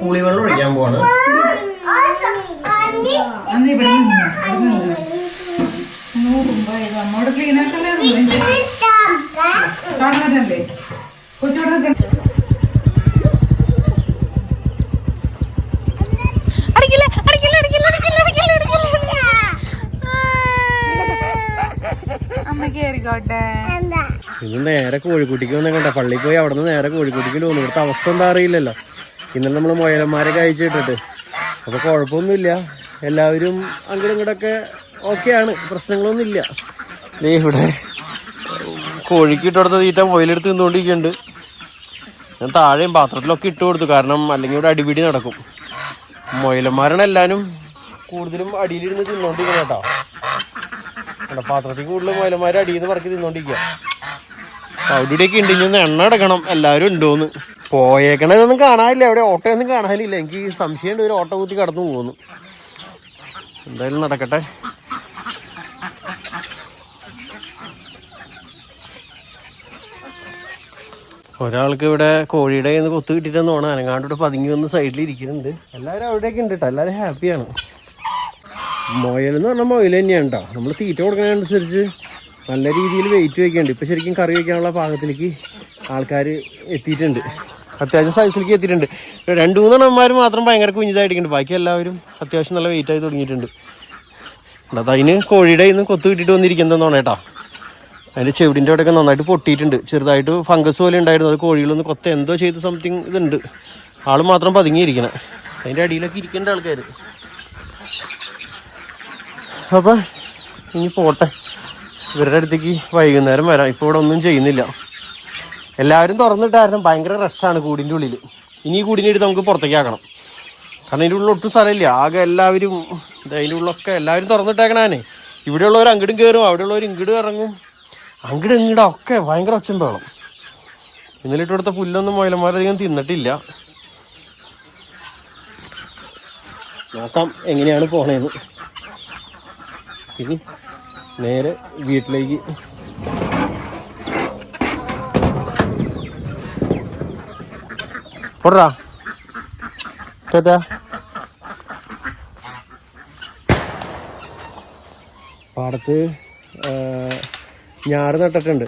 പുളിവെള്ളം ഒഴിക്കാൻ പോവാണ്. ഇത് ക്ലീൻ കാണാനല്ലേ നേരെ കോഴിക്കുട്ടിക്ക് വന്നേ കണ്ട പള്ളിയിൽ പോയി അവിടെ നിന്ന് നേരെ കോഴിക്കുട്ടിക്ക് പോകുന്നു ഇവിടുത്തെ അവസ്ഥ എന്താ അറിയില്ലല്ലോ. ഇന്നലെ നമ്മൾ മുയലന്മാരൊക്കെ അയച്ചിട്ടിട്ട് അപ്പോൾ കുഴപ്പമൊന്നുമില്ല എല്ലാവരും അങ്ങോട്ടും ഇങ്ങോട്ടൊക്കെ ഓക്കെയാണ്. പ്രശ്നങ്ങളൊന്നുമില്ല. ദേ ഇവിടെ കോഴിക്ക് ഇട്ടുകൊടുത്ത തീറ്റ മുയലെടുത്ത് നിന്നുകൊണ്ടിരിക്കുന്നുണ്ട് ഞാൻ താഴെയും പാത്രത്തിലൊക്കെ ഇട്ട് കൊടുത്തു. കാരണം അല്ലെങ്കിൽ ഇവിടെ അടിപിടി നടക്കും. മുയലന്മാരാണ് എല്ലാവരും കൂടുതലും അടിയിലിരുന്ന് തിന്നോണ്ടിരിക്കുന്നത് കേട്ടോ. കണ്ടോ, പാത്രത്തിൽ കൂടുതൽ മുയലന്മാർ അടിയിൽ നിന്ന് പറക്കി തിന്നോണ്ടിരിക്കുക. അവിടെയൊക്കെ ഉണ്ട് ഇനി ഒന്ന് എണ്ണ എടുക്കണം എല്ലാവരും ഉണ്ടോന്ന്. പോയേക്കണതൊന്നും കാണാനില്ല. അവിടെ ഓട്ടോയൊന്നും കാണാനില്ല. എനിക്ക് സംശയമുണ്ട്. ഒരു ഓട്ടോ കുത്തി കടന്നു പോകുന്നു. എന്തായാലും നടക്കട്ടെ. ഒരാൾക്ക് ഇവിടെ കോഴിയുടെ കയ്യിൽ നിന്ന് കൊത്തു കിട്ടിയിട്ടെന്ന് തോന്നാൻ അനങ്ങാണ്ട് ഇവിടെ പതുങ്ങി വന്ന് സൈഡിൽ ഇരിക്കുന്നുണ്ട്. എല്ലാവരും അവിടെയൊക്കെ ഉണ്ട് കേട്ടോ എല്ലാവരും ഹാപ്പിയാണ്. മുയൽ എന്ന് പറഞ്ഞാൽ മുയൽ തന്നെയാണ് കേട്ടോ നമ്മൾ തീറ്റ കൊടുക്കുന്നതനുസരിച്ച് നല്ല രീതിയിൽ വെയിറ്റ് വയ്ക്കുന്നുണ്ട്. ഇപ്പം ശരിക്കും കറി വയ്ക്കാനുള്ള പാകത്തിലേക്ക് ആൾക്കാർ എത്തിയിട്ടുണ്ട്. അത്യാവശ്യം സൈസിലേക്ക് എത്തിയിട്ടുണ്ട്. രണ്ട് മൂന്നെണ്ണന്മാർ മാത്രം ഭയങ്കര കുഞ്ഞിതായിട്ടുണ്ട് ബാക്കി എല്ലാവരും അത്യാവശ്യം നല്ല വെയിറ്റ് ആയി തുടങ്ങിയിട്ടുണ്ട്. അത് അതിന് കോഴിയുടെ ഇന്ന് കൊത്തു കിട്ടിയിട്ട് വന്നിരിക്കുന്നതെന്നാണ് കേട്ടോ അതിന്റെ ചെവിടിന്റെ അവിടെയൊക്കെ നന്നായിട്ട് പൊട്ടിയിട്ടുണ്ട്. ചെറുതായിട്ട് ഫംഗസ് പോലെ ഉണ്ടായിരുന്നു. അത് കോഴികളൊന്ന് കൊത്ത എന്തോ ചെയ്ത് സംതിങ് ഇതുണ്ട്. ആൾ മാത്രം പതുങ്ങിയിരിക്കണം. അതിന്റെ അടിയിലൊക്കെ ഇരിക്കേണ്ട ആൾക്കാർ അപ്പം ഇനി പോട്ടെ. ഇവരുടെ അടുത്തേക്ക് വൈകുന്നേരം വരാം. ഇപ്പോൾ ഇവിടെ ഒന്നും ചെയ്യുന്നില്ല. എല്ലാവരും തുറന്നിട്ടായിരുന്നു. ഭയങ്കര റഷാണ് കൂടിന്റെ ഉള്ളിൽ. ഇനി ഈ കൂടിനെ എടുത്ത് നമുക്ക് പുറത്തേക്ക് ആക്കണം. കാരണം ഇതിന്റെ ഉള്ളിൽ ഒട്ടും സ്ഥലമില്ല. ആകെ എല്ലാവരും അതിന്റെ ഉള്ളൊക്കെ എല്ലാവരും തുറന്നിട്ടേക്കണേ ഇവിടെയുള്ളവർ അങ്ങടും കയറും അവിടെയുള്ളവർ ഇങ്ങടും ഇറങ്ങും. അങ്ങടും ഇങ്ങടും ഒക്കെ ഭയങ്കര ഒച്ചം വേണം ഇന്നലെ ഇട്ട് കൊടുത്ത പുല്ലൊന്നും മുയലന്മാരധികം തിന്നിട്ടില്ല. നോക്കാം എങ്ങനെയാണ് പോണേന്ന്. ഇനി നേരെ വീട്ടിലേക്ക് പോടാ ടാറ്റാ പാടത്ത് ആ, ഞാറ് നട്ടിട്ടുണ്ട്.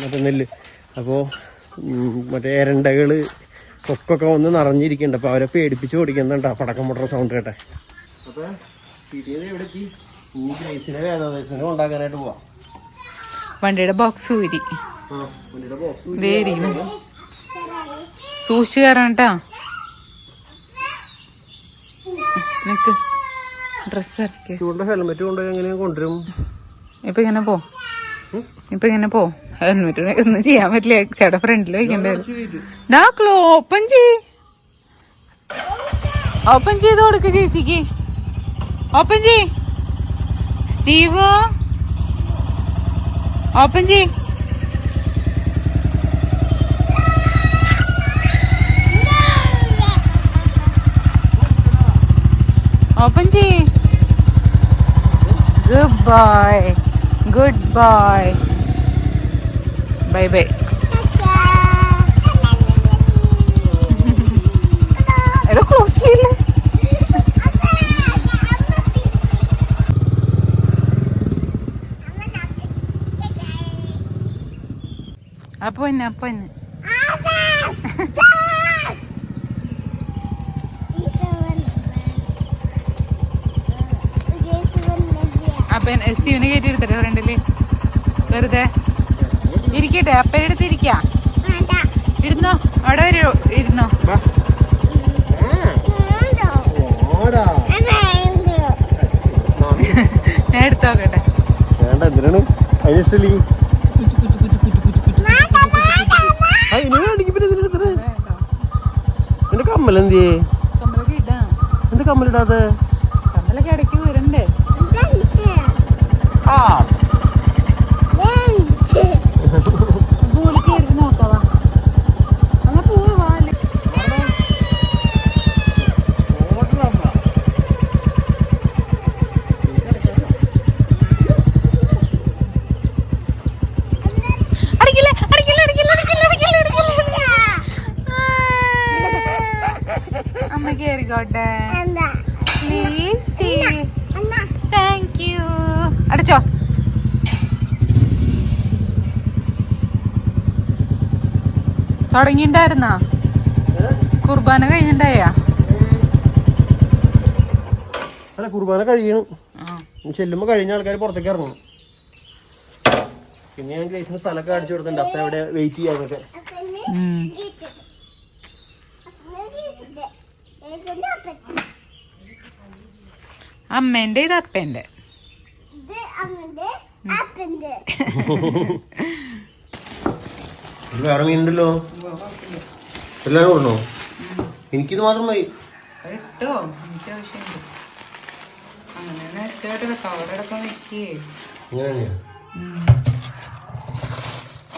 മറ്റേ നെല്ല്. അപ്പോൾ മറ്റേ എരണ്ടകൾ കൊക്കൊക്കെ വന്ന് നിറഞ്ഞിരിക്കുന്നുണ്ട്. അപ്പോൾ അവരെ പേടിപ്പിച്ച് ഓടിക്കുന്നുണ്ട്. പടക്കം പൊട്ടറ സൗണ്ട് കേട്ടെ. അപ്പോൾ എവിടെ എത്തി? ഇനി ഗ്രേസിനെ വേദാദേശനെ ഉണ്ടാക്കാനായിട്ട് പോവാം. വണ്ടിയുടെ ബോക്സ് ഊരി. ആ വണ്ടിയുടെ ബോക്സ് ഊരി. സൂക്ഷിച്ചു കയറണം കേട്ടാ. നിക്ക് ഡ്രസ് ഇറക്കി. ഹെൽമെറ്റ് കൊണ്ട് എങ്ങനെയാണ് കൊണ്ടുവരും? ഇപ്പൊ ഇങ്ങനെ പോ. ഇപ്പൊ ഇങ്ങനെ പോ. ഹെൽമെറ്റ് ഒന്നും ചെയ്യാൻ പറ്റില്ല. ചേട്ടാ ഫ്രണ്ടിൽ വെക്കണ്ടേ ക്ലോ ഓപ്പൺ ചെയ് ഓപ്പൺ ചെയ്ത് കൊടുക്ക് ചേച്ചിക്ക്. ഓപ്പൺ ചെയ് സ്റ്റീവ്. ഓപ്പൺ ചെയ് ഓപ്പൺ ചെയ് good bye good bye bye bye എടാ ക്ലോസ് ചെയ്യില്ല അപ്പൊ അപ്പൊ അപ്പൊ ശിവന് കയറ്റി എടുത്തിട്ട് ഫ്രണ്ടിൽ വെറുതെ. ഇരിക്കട്ടെ അപ്പം എടുത്ത് ഇരിക്കാം. ഇരുന്നോ? അവിടെ വരൂ ഇരുന്നോ? ഞാൻ എടുത്ത് നോക്കട്ടെ. വേണ്ട എന്തിനാണ്? കമ്മലെന്തിയേ? എന്റെ കമ്മലിടാതെ കമ്മലൊക്കെ ഇടയ്ക്ക് വരണ്ടേ? അടിക്കില്ല അടിക്കില്ല കേറിക്കോട്ടെ. തുടങ്ങിണ്ടായിരുന്നാ കുർബാന കഴിഞ്ഞിണ്ടായാ അല്ല കുർബാന കഴിയണു. ചെല്ലുമ്പോ കഴിഞ്ഞ ആൾക്കാർ പുറത്തേക്ക് ഇറങ്ങണം പിന്നെ ഞാൻ ഗ്രേസിന് സ്ഥലമൊക്കെ കാണിച്ചു കൊടുത്തിട്ടുണ്ട്. അപ്പൊ അവിടെ വെയിറ്റ് ചെയ്യാനൊക്കെ അമ്മേന്റെ ഇത് അപ്പേന്റെ. ഇതിൽ വേറെ മീനുണ്ടല്ലോ എല്ലാരും കൊണ്ടോ എനിക്കിത് മാത്രം മതി. ഇട്ടോ എനിക്ക് ആവശ്യമുണ്ട്. അങ്ങനെ ഇഷ്ടമായിട്ട് കവറടക്കം വെക്കേ ഇങ്ങനെ തന്നെയാ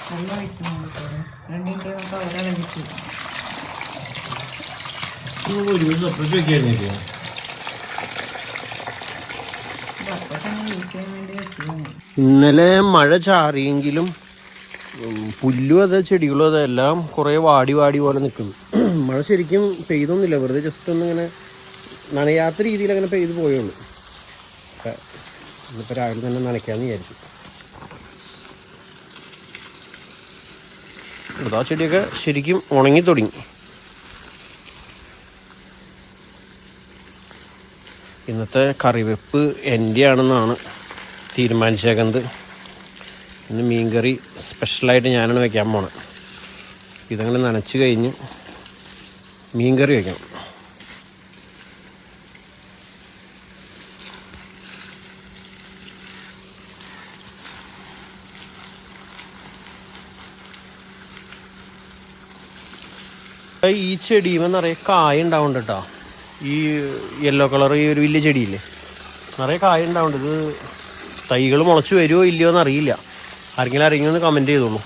നല്ല വയ്ക്കുന്നുണ്ട് രണ്ടിന്റെ കവറ കഴിച്ചു ഒരു ഒരുമിച്ച് സെപ്പറേറ്റ് വെക്കായിരുന്നില്ല വെച്ചു ഇന്നലെ മഴ ചാറിയെങ്കിലും പുല്ലും അതെ ചെടികളും അതെ എല്ലാം കുറേ വാടി വാടി പോലെ നിൽക്കുന്നു. മഴ ശരിക്കും പെയ്തൊന്നുമില്ല. വെറുതെ ജസ്റ്റ് ഒന്ന് ഇങ്ങനെ നനയാത്ത രീതിയിൽ അങ്ങനെ പെയ്ത് പോയുള്ളൂ. ഇന്നിപ്പോൾ രാവിലെ തന്നെ നനയ്ക്കാമെന്ന് വിചാരിച്ചു. അതാ ചെടിയൊക്കെ ശരിക്കും ഉണങ്ങി തുടങ്ങി. ഇന്നത്തെ കറിവെപ്പ് എന്റെ ആണെന്നാണ് തീരുമാനിച്ചേക്കുന്നത്. ഇന്ന് മീൻകറി സ്പെഷ്യലായിട്ട് ഞാനാണ് വെക്കാൻ പോണത് ഇതങ്ങനെ നനച്ച് കഴിഞ്ഞ് മീൻകറി വെക്കണം. ഈ ചെടിയുമ്പോൾ നിറയെ കായ ഉണ്ടാവുന്നുണ്ട് കേട്ടോ. ഈ യെല്ലോ കളർ ഈ ഒരു വലിയ ചെടിയില്ലേ? നിറയെ കായ ഉണ്ടാവുന്നുണ്ട്. ഇത് തൈകൾ മുളച്ച് വരുമോ ഇല്ലയോ എന്ന് അറിയില്ല ആരെങ്കിലും ഒന്ന് കമന്റ് ചെയ്തോളൂ.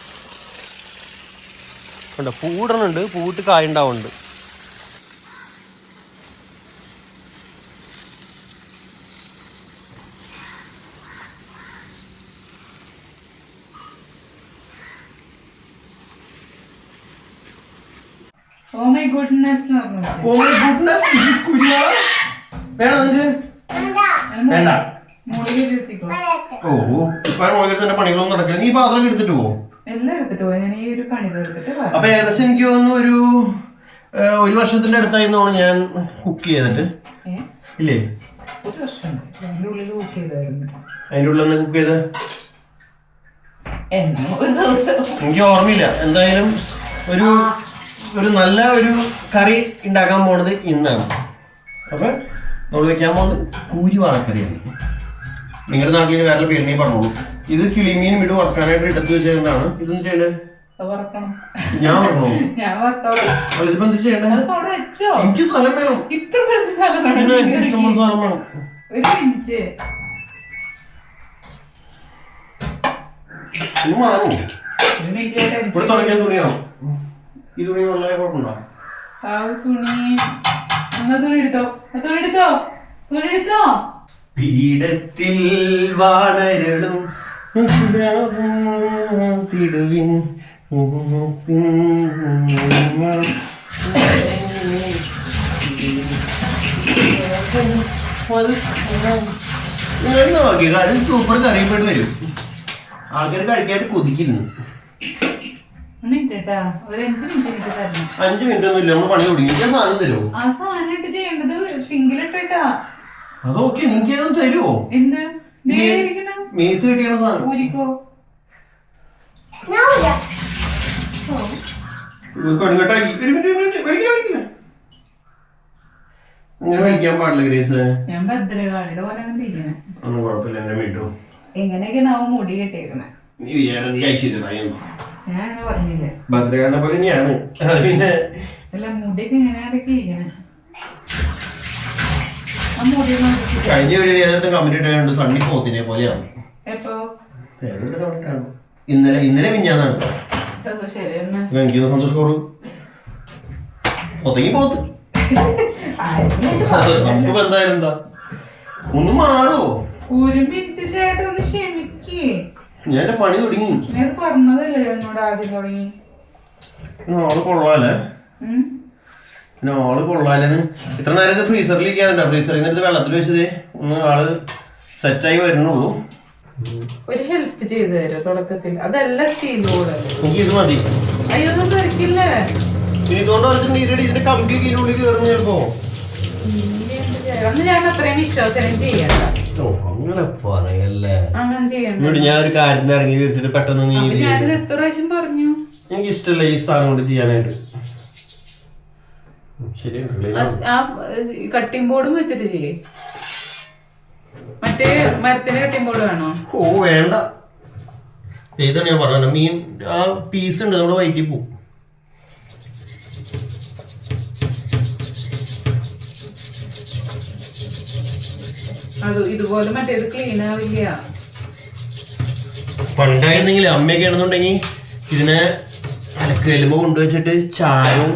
കണ്ടോ പൂടണുണ്ട് പൂട്ട് കായ ഉണ്ടാവുന്നുണ്ട് ഓ മൈ ഗുഡ്നെസ് എന്ന് പറഞ്ഞത് വേണം വേണ്ട മുകളിൽ ഇരുത്തിക്കോ ഓ ഇപ്പം മോളിൽ പണികളൊന്നും നടക്കില്ല. നീ പാത്രം എടുത്തിട്ട് പോകും എല്ലാം എടുത്തിട്ട് പോയി. ഞാൻ ഈ ഒരു പണി തീർത്തിട്ട് വരാം. അപ്പൊ ഏകദേശം എനിക്ക് തോന്നുന്നു ഒരു ഒരു വർഷത്തിന്റെ അടുത്തായിരുന്നു ഞാൻ കുക്ക് ചെയ്തിട്ട്. ഏ? ഇല്ലേ? ഒരു വർഷം അതിന്റെ ഉള്ളിൽ ബുക്ക് ചെയ്തായിരുന്നു. അതിന്റെ ഉള്ളിൽ നിന്ന് കുക്ക് ചെയ്ത്? എന്നോ ഒരു ദിവസം. എനിക്ക് ഓർമ്മയില്ല. എന്തായാലും ഒരു ഒരു നല്ല ഒരു കറി ഉണ്ടാക്കാൻ പോണത് ഇന്നാണ്. അപ്പൊ നമ്മൾ വെക്കാൻ പോകുന്നത് കൂരി വാഴക്കറിയാണ് നിങ്ങളുടെ നാട്ടിൽ വേറെ പേരിനെ പറഞ്ഞോളൂ. ഇത് കിളിമീൻ വിട് വറക്കാനായിട്ട് എടുത്തു വെച്ചതാണ് ഇതൊന്നും ചെയ്യണ്ടേ? ഞാൻ പറഞ്ഞോ അല്ല ഇതിപ്പോ എന്ത് എനിക്ക് സ്ഥലം വേണം. ഇത്ര പേർക്ക് സ്ഥലം വേണം. പിന്നെ എനിക്ക് ഇഷ്ടമുള്ള സ്ഥലം വേണം. ഇത് ഇവിടെ തുടങ്ങിയ തുണിയാണോ? ഈ തുണി വളരെ കുഴപ്പമുണ്ടോ? തുണി. തുണി എടുത്തോ. തുണി എടുത്തോ. തുണി എടുത്തോ. പീഠത്തിൽ വാണരളും തിടുവിൻ എന്താ നോക്കിയത് അത് സൂപ്പർ കറിയപ്പെട്ട് വരും. ആൾക്കാർ കഴിക്കാനായിട്ട് കൊതിക്കുന്നു. അഞ്ച് മിനിറ്റ് എനിക്ക് തരണം. അഞ്ചു മിനിറ്റ് ഒന്നും ഇല്ല നമ്മൾ പണി തുടങ്ങി. സാധനം തരുമോ? ആ സാധനം ചെയ്യേണ്ടത് സിംഗിൾ ഇട്ടേട്ടാ അതൊക്കെ നിങ്ങൾക്ക് ഏതും തരുമോ എന്ത്? മേത്ത് കിട്ടിയ സാധനം. ഒരു മിനിറ്റ് മിനിറ്റ്. വലിക്കാൻ വലിക്കില്ല അങ്ങനെ വലിക്കാൻ പാടില്ല ഗ്രേസ്. ഞാൻ ഭദ്രകാളിയുടെ പോലെ ഒന്നും കുഴപ്പമില്ല എന്നെ വിട്ടു. എങ്ങനെയൊക്കെ നാവ് മുടി കെട്ടിയേക്കണേ? നീ വിചാരം നീ ഐശ്വര്യമായി ഞാൻ അങ്ങനെ പറഞ്ഞില്ലേ? ഭദ്രകാളിനെ പോലെ തന്നെയാണ്. അത് പിന്നെ അല്ല മുടിയൊക്കെ ഇങ്ങനെയൊക്കെ ഇരിക്കണേ ആ മുടി നോക്കി കഴിഞ്ഞ ഒരു ഏതൊക്കെ കമന്റ് ഇട്ടുണ്ട് സണ്ണി പോത്തിനെ പോലെയാണ്. ഏതൊക്കെ comment ആണ്? ഇന്നലെ ഇന്നലെ മിഞ്ഞാന്നാണ് എനിക്ക് സന്തോഷം കുറവ് ഒത്തങ്ങി പോത്ത്. നമുക്ക് എന്തായാലും എന്താ? ഒന്ന് മാറോ? ഒരു മിനിറ്റ് ചേട്ടൻ ഒന്ന് ക്ഷമിക്കേ. ഞാൻ പണി തുടങ്ങി. ഞാൻ പറഞ്ഞതല്ലേ എന്നോട് ആദ്യം തുടങ്ങി? നാളെ കൊള്ളാലേ. ഉം? പിന്നെ ആൾ കൊള്ളാലെന്ന്. ഇത്ര നേരം ഇത് ഫ്രീസറിൽ ഇരിക്കാനുണ്ടോ? ഫ്രീസറിൽ നിന്ന് എടുത്ത് വെള്ളത്തിൽ വെച്ചത്. ഒന്ന് ആൾ സെറ്റായി വരുന്നുള്ളൂ. ഒരു ഹെൽപ്പ് ചെയ്തു തരും തുടക്കത്തിൽ? അതല്ല സ്റ്റീൽ ബോർഡ് എനിക്ക് ഇത് മതി. അയ്യോ ഒന്നും തെറിക്കില്ലേ ഇനി ഇതുകൊണ്ട് വന്നിട്ട് നീരടി ഇതിന്റെ കമ്പി ഇതിനുള്ളിൽ കയറുന്ന ചിലപ്പോ? അന്ന് ഞാൻ അത്രയും വിശ്വാസം ചെയ്യണ്ട ഓ അങ്ങനെ പറയല്ലേ. ഞാൻ ഒരു കാര്യത്തിന് ഇറങ്ങി തിരിച്ചിട്ട് പെട്ടെന്ന് നീ ഞാനിത് എത്ര പ്രാവശ്യം പറഞ്ഞു? എനിക്ക് ഇഷ്ടമല്ല ഈ സാധനം കൊണ്ട് ചെയ്യാനായിട്ട്. ആ കട്ടിംഗ് ബോർഡും വെച്ചിട്ട് ചെയ്യേ. മറ്റേ മരത്തിന്റെ കട്ടിംഗ് ബോർഡ് വേണോ? ഓ വേണ്ട. ഇതാണ് ഞാൻ പറഞ്ഞത്. മീൻ ആ പീസ് ഉണ്ട് നമ്മുടെ വയറ്റിൽ പോവും. അത് ഇതുപോലെ മറ്റേത് ക്ലീൻ ആവില്ല. പണ്ടായിരുന്നെങ്കിൽ അമ്മയൊക്കെ ആണെന്നുണ്ടെങ്കിൽ ഇതിനെ അലക്കല്ലുമ്പോ കൊണ്ടുവച്ചിട്ട് ചാരവും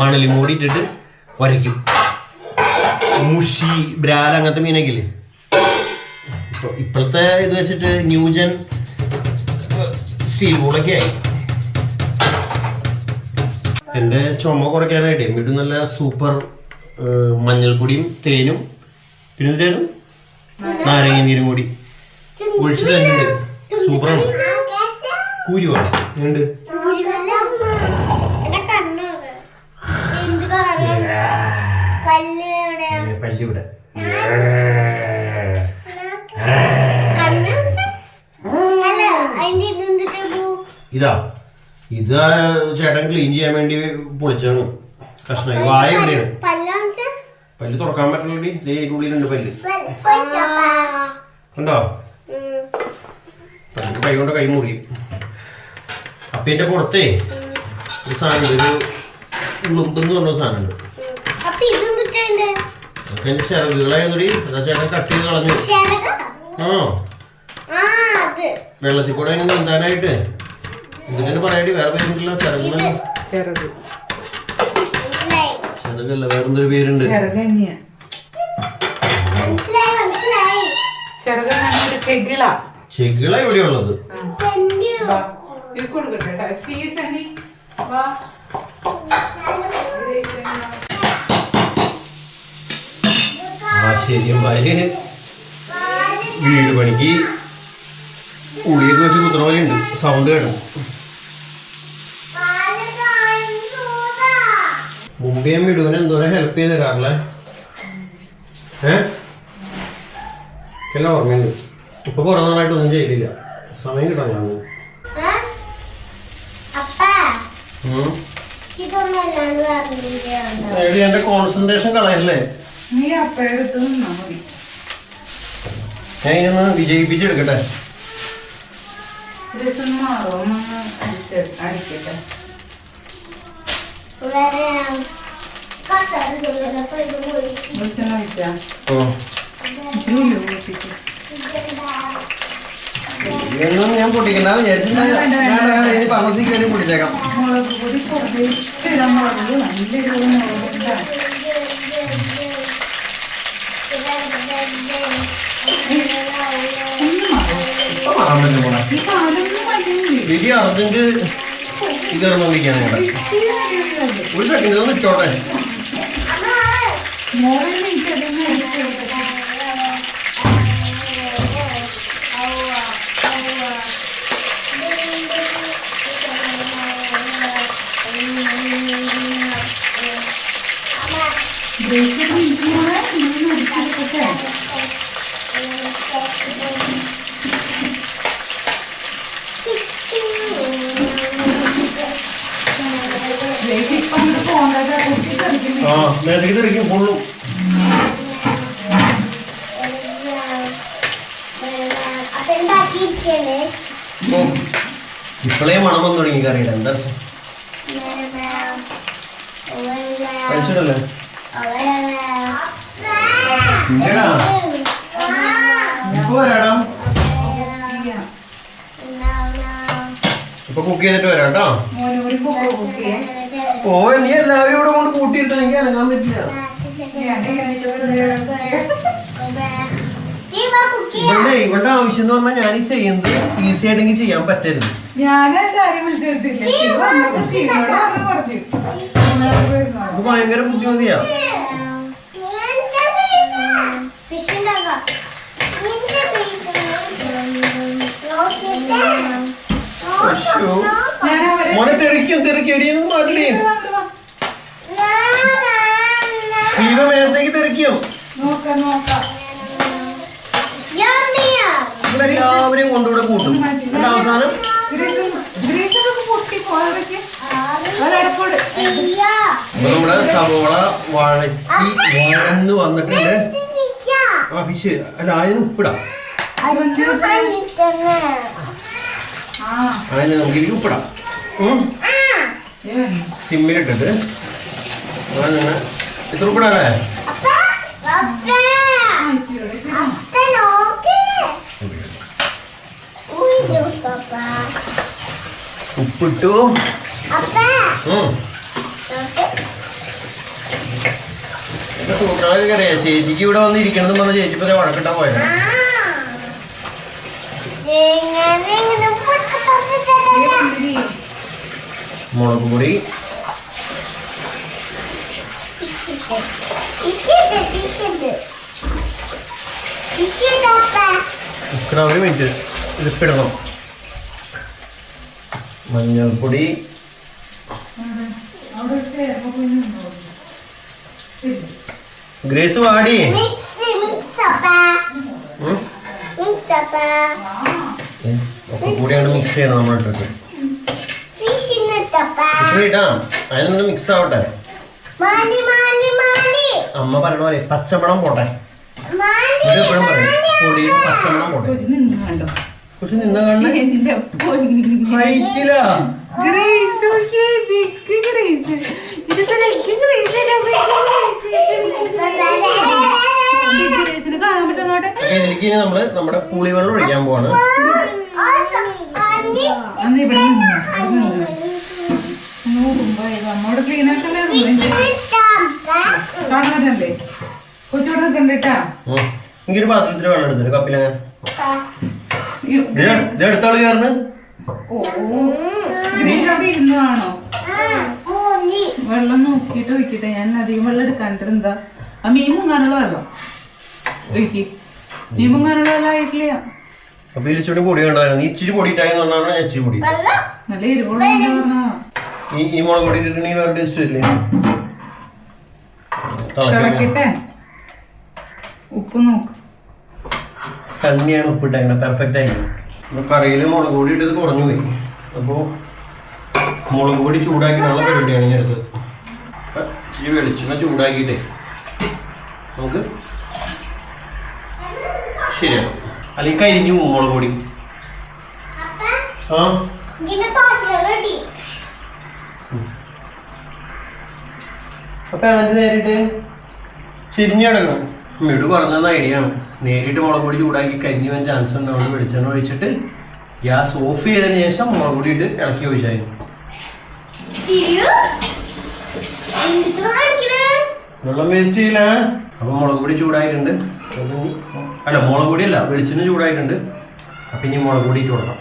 മണലും കൂടി ഇട്ടിട്ട് ഉരയ്ക്കും മുഷി ബ്രാൽ അങ്ങനത്തെ മീനൊക്കെ ഇല്ലേ ഇപ്പൊ ഇപ്പോഴത്തെ ഇത് വെച്ചിട്ട് ന്യൂജൻ സ്റ്റീൽ ബോളൊക്കെ ആയി. എന്റെ ചുമ കുറയ്ക്കാനായിട്ട് വീട്ടിൽ നല്ല സൂപ്പർ മഞ്ഞൾപ്പൊടിയും തേനും പിന്നെ തേനും? നാരങ്ങ നീരും കൂടി. ഒഴിച്ചു തന്നെയുണ്ട് സൂപ്പറാണ്. കൂരുവാണ് ഉണ്ട് എവിടെയാ ഇവിടെ. ഇതാ. ഇത് ചേട്ടൻ ക്ലീൻ ചെയ്യാൻ വേണ്ടി പൊളിച്ചാണ് കഷ്ണമായി. വായ എവിടെയാണ്? പല്ല് തുറക്കാൻ ഇതിന്റെ ഉള്ളിലുണ്ട് പല്ല് ഉണ്ടോ പല്ല്. കൈ കൊണ്ട് കൈ മുറി. അപ്പൊ എന്റെ പുറത്തേ ഒരു സാധനം ഒരു ഉളുമ്പെന്ന് പറഞ്ഞ സാധനമുണ്ട്. അതൊക്കെ എന്റെ ചിറകുകളായിരുന്നടി അതാ ചേട്ടൻ കട്ട് ചെയ്ത് കളഞ്ഞു. ആ. വെള്ളത്തിൽ കൂടെ ഇങ്ങനെ നീന്താനായിട്ട്. ഇതിനെ പറയാടി വേറെ പേരുണ്ടല്ലോ ചിറകുന്ന ചെറുത് മനസ്സിലായി? ചിറകല്ല വേറെന്തൊരു പേരുണ്ട്? ചെകിള. ഇവിടെ ഉള്ളത്. കൊടുക്കട്ടെ ട്ടാ. വാ വീട് പണിക്ക് ഉള്ളിയൊക്കെ വെച്ച് കുത്തുന്ന പോലെ ഉണ്ട്. സൗണ്ട് കേട്ടോ. മുമ്പ് ഞാൻ വിടുവിനെ എന്തോരം ഹെൽപ്പ് ചെയ്ത് തരാറില്ലേ. ഏ? എല്ലാം ഓർമ്മയുണ്ട്. ഇപ്പൊ കുറെ നാളായിട്ട് ഒന്നും ചെയ്തില്ല. സമയം കിട്ടാൻ ഞാൻ എന്റെ കോൺസെൻട്രേഷൻ കളയല്ലേ? നീ അപ്പോഴെടുത്ത് നിന്നാ മതി ഞാൻ ഇതിനൊന്ന് വിജയിപ്പിച്ചെടുക്കട്ടെ രസം മാറും അടിച്ച്? അടിക്കട്ടെ ഇതൊന്നും ഞാൻ പൊട്ടിക്കണ്ട മുളക് പൊടി കുറച്ചിടാൻ മുളക് നല്ല വലിയ അർജന്റ് ഇതാണ് ഇവിടെ ഒരു സെക്കൻഡ് ഇട്ടോട്ടെ. ആ ഫുള്ളും അപ്പൊ എന്താക്കിയിരിക്കണ്ടേ ഇപ്പോഴേ മണം വന്നു തുടങ്ങി കറിയുടെ. എന്താ കഴിച്ചിട്ടല്ലേ? ഇപ്പൊ വരാടാ. ഇപ്പൊ കുക്ക് ചെയ്തിട്ട് വരാം കേട്ടോ. ഓ നീ എല്ലാവരും കൊണ്ട് കൂട്ടിയിട്ട് എനിക്ക് ഇറങ്ങാൻ പറ്റില്ല. ഇവിടെ ഇവളുടെ ആവശ്യം എന്ന് പറഞ്ഞാൽ ഞാൻ ഈ ചെയ്യുന്നത് ഈസി ആയിട്ടെങ്കിൽ ചെയ്യാൻ പറ്റരുത്. ഭയങ്കര ബുദ്ധിമുട്ടിയാ. Yeah. മോനെ തെറിക്കും തെറിക്കും. എടിയൊന്നും മാറ്റില്ലേ ദീപ മേത്തേക്ക് തെറിക്കും. നോക്കാം നോക്കാം. ഇവിടെ എല്ലാവരെയും കൊണ്ടുകൂടെ കൂട്ടും എന്നിട്ട് അവസാനം? നമ്മുടെ സവോള വഴറ്റി വഴന്ന് വന്നിട്ടുണ്ട്. ആ ഫിഷ് അല്ല അതിന് ഉപ്പിടാം. അതിന് നമുക്ക് ഉപ്പിടാം. സിമ്മിലിട്ടിട്ട്. അങ്ങനെ ഇത്ര ഉപ്പിടാല്ലേ? ഉപ്പിട്ടു. അറിയാം ചേച്ചിക്ക് ഇവിടെ വന്നിരിക്കണം പറഞ്ഞ ചേച്ചി ഇപ്പൊ വഴക്കിട്ടാ പോയത്. മുളക് പൊടി. ഒരു മിനിറ്റ് ഇതിപ്പിടണം. മഞ്ഞൾപ്പൊടി. ഗ്രേസ് വാടി. ഒക്കെ കൂടി അങ്ങോട്ട് മിക്സ് ചെയ്യണം നമ്മളിട്ടിട്ട് അതിനൊന്ന് മിക്സ് ആവട്ടെ അമ്മ പറഞ്ഞ പോലെ പച്ചമണം പോട്ടെ എനിക്ക് എപ്പോഴും പറയും പൊടിയിൽ പച്ചമണം പോട്ടെ നിന്ന് ഇതിലേക്ക് ഇനി നമ്മൾ നമ്മുടെ പുളിവെള്ളം ഒഴിക്കാൻ പോവാണ് അന്ന് ഇവിടെ ക്ലീൻ ആക്കല്ലേ കാണാനല്ലേ കണ്ടിട്ടാ. എനിക്കൊരു പാത്രത്തിൽ വെള്ളം എടുത്തൊരു കപ്പിലങ്ങനെ എടുത്താൾ ഓ ഗ്രേസ് അവിടെ ഇരുന്നതാണോ വെള്ളം നോക്കിയിട്ട് ഒഴിക്കട്ടെ. ഞാൻ അധികം വെള്ളം എടുക്കാണ്ടിരുന്നതാ ആ മീൻ മുങ്ങാനുള്ള വെള്ളം. ഒഴിക്ക്. മീൻ മുങ്ങാനുള്ള വെള്ളം ആയിട്ടില്ല. അപ്പൊ ഇച്ചിരി പൊടി ഉണ്ടായിരുന്നു നീ ഇച്ചിരി പൊടി നല്ല എരിവുള്ള ഈ ഈ മുളക് പൊടി ഇട്ടിട്ടുണ്ടെങ്കിൽ വേറെ ടേസ്റ്റ് വരില്ലേ തിളയ്ക്കാൻ തിളക്കട്ടെ. ഉപ്പ് നോക്ക്. സണ്ണിയാണ് ഉപ്പിട്ടേക്കണേ പെർഫെക്റ്റ് ആയിരുന്നു കറിയിൽ മുളക് പൊടി ഇട്ടത് കുറഞ്ഞു പോയി. അപ്പോൾ മുളക് പൊടി ചൂടാക്കിയിട്ടുള്ള പരിപാടിയാണ് ഞാൻ എടുത്തത് ഇച്ചിരി വെളിച്ചെണ്ണ ചൂടാക്കിയിട്ടേ നമുക്ക് ശരിയാണ് അല്ലെങ്കിൽ കരിഞ്ഞു പോകും മുളക് പൊടി. ആ? അപ്പൊ അതിന്റെ നേരിട്ട്? ചെരിഞ്ഞ് കിടക്കണം മിടു പറഞ്ഞത് ഐഡിയ ആണ്. നേരിട്ട് മുളക് പൊടി ചൂടാക്കി കരിഞ്ഞു പോകാൻ ചാൻസ് ഉണ്ടാവുകൊണ്ട് വെളിച്ചെണ്ണ ഒഴിച്ചിട്ട് ഗ്യാസ് ഓഫ് ചെയ്തതിന് ശേഷം മുളക് പൊടി ഇട്ട് ഇളക്കി ഒഴിച്ചായിരുന്നു വെള്ളം വേസ്റ്റ് ചെയ്യില്ല. അപ്പൊ മുളക് പൊടി ചൂടായിട്ടുണ്ട്. അല്ല മുളക് പൊടി അല്ല വെളിച്ചെണ്ണ ചൂടായിട്ടുണ്ട്. അപ്പൊ ഇനി മുളക് പൊടി ഇട്ട് കൊടുക്കാം.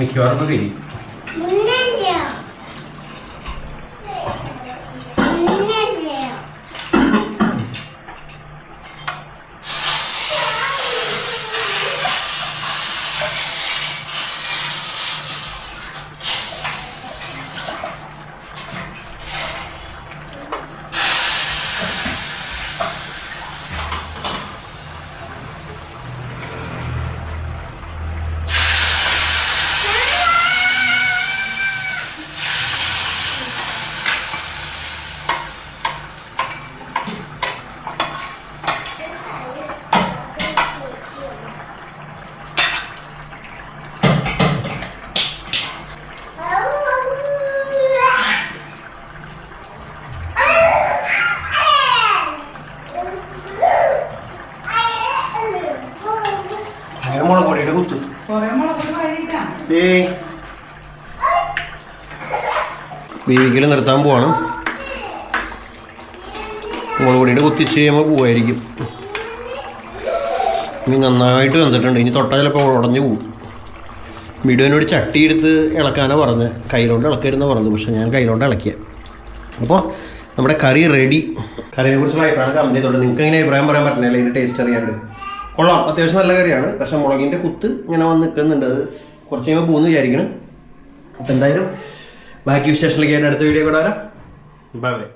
മിക്കവാറും ഇപ്പൊ കഴിയും വേവിക്കൽ നിർത്താൻ പോവാണ്. മുളക് പൊടിയുടെ കുത്തിച്ച് കഴിയുമ്പോൾ പോവായിരിക്കും. ഇനി നന്നായിട്ട് വെന്തിട്ടുണ്ട്. ഇനി തൊട്ടാൽ ചിലപ്പോൾ ഉടഞ്ഞു പോകും മിടുവിനോട് ചട്ടി എടുത്ത് ഇളക്കാനാണ് പറഞ്ഞത് കയ്യിലോണ്ട് ഇളക്കരുന്ന പറഞ്ഞത് പക്ഷേ ഞാൻ കയ്യിലോണ്ട് ഇളക്കിയ. അപ്പോൾ നമ്മുടെ കറി റെഡി കറിയെ കുറിച്ചുള്ള അഭിപ്രായം കമ്പനി തൊട്ട് നിങ്ങൾക്ക് എങ്ങനെ അഭിപ്രായം പറയാൻ പറ്റുന്നില്ല ഇതിന്റെ ടേസ്റ്റ് അറിയാണ്ട്. കൊള്ളാം. അത്യാവശ്യം നല്ല കറിയാണ്. പക്ഷേ മുളകിന്റെ കുത്ത് ഇങ്ങനെ വന്ന് നിൽക്കുന്നുണ്ട് അത് കുറച്ച് കഴിയുമ്പോൾ പോകുന്നു വിചാരിക്കണം. അപ്പം എന്തായാലും ബാക്കി വിശേഷങ്ങളിലേക്ക് അടുത്ത വീഡിയോ കൂടെ വരാം. Bye bye